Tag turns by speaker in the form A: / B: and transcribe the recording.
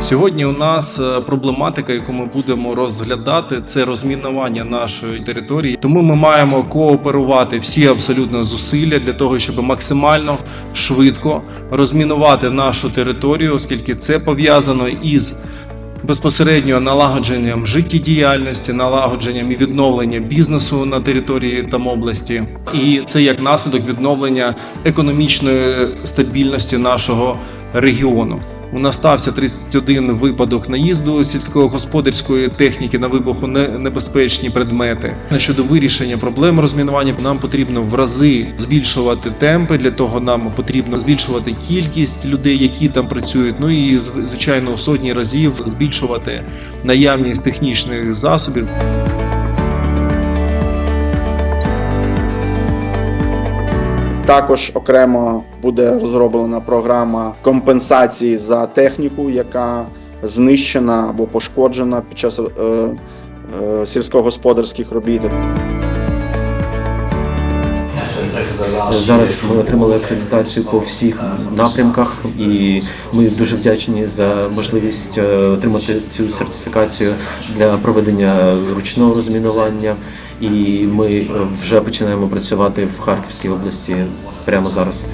A: Сьогодні у нас е, проблематика, яку ми будемо розглядати, це розмінування нашої території. Тому ми маємо кооперувати всі абсолютно зусилля для того, щоб максимально швидко розмінувати нашу територію, оскільки це пов'язано із безпосередньо налагодженням життєдіяльності, налагодженням і відновленням бізнесу на території там області, і це як наслідок відновлення економічної стабільності нашого регіону. У нас стався 31 випадок наїзду сільськогосподарської техніки на вибухонебезпечні предмети. Щодо вирішення проблем розмінування, нам потрібно в рази збільшувати темпи. Для того нам потрібно збільшувати кількість людей, які там працюють. Ну і звичайно сотні разів збільшувати наявність технічних засобів.
B: Також окремо буде розроблена програма компенсації за техніку, яка знищена або пошкоджена під час е, е, сільськогосподарських робіт.
C: Зараз ми отримали акредитацію по всіх напрямках, і ми дуже вдячні за можливість е, отримати цю сертифікацію для проведення ручного розмінування. І ми е, вже починаємо працювати в Харківській області прямо зараз.